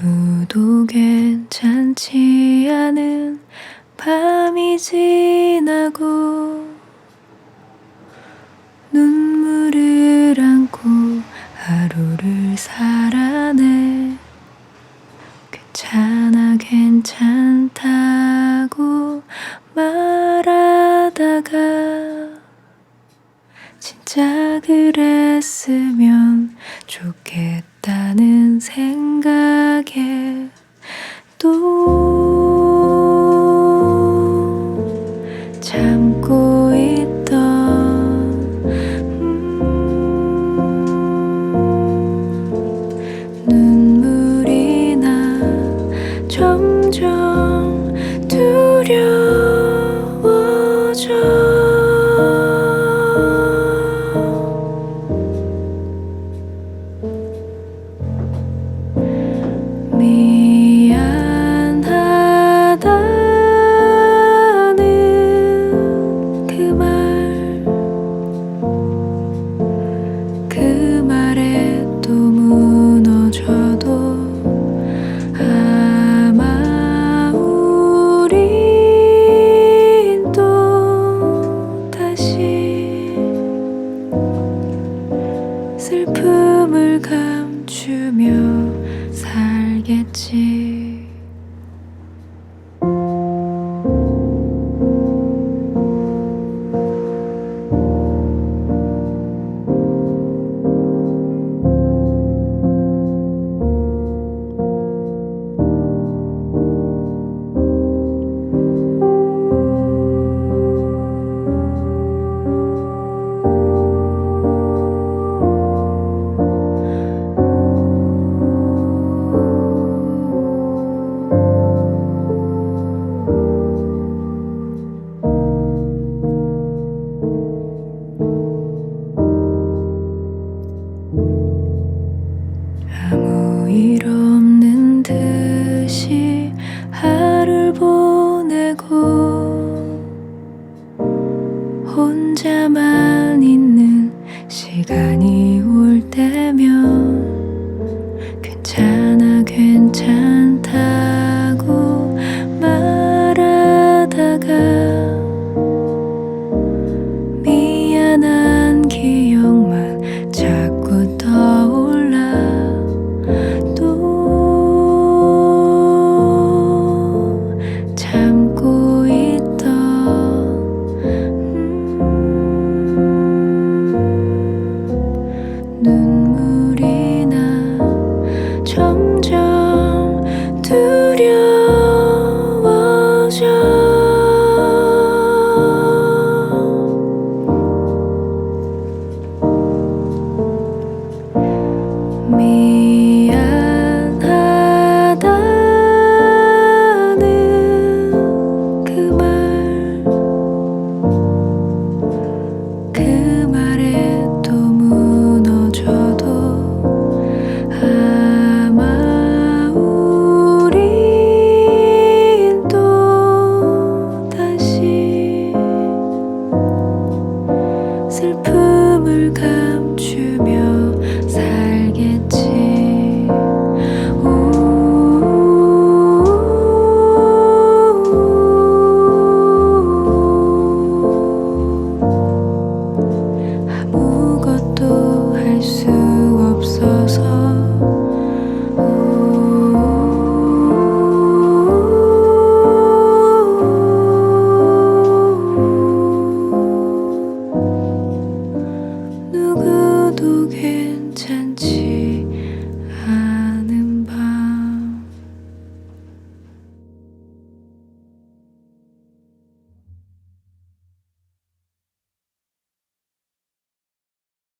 누구도 괜찮지 않은 밤이 지나고 눈물을 안고 하루를 살아내 괜찮아 괜찮다고 말하다가 진짜 그랬으면 좋겠다는 생각에 또 참고 있던 음, 눈물이 나 살겠지. 아무 일 없는 듯이 하루를 보내고 혼자만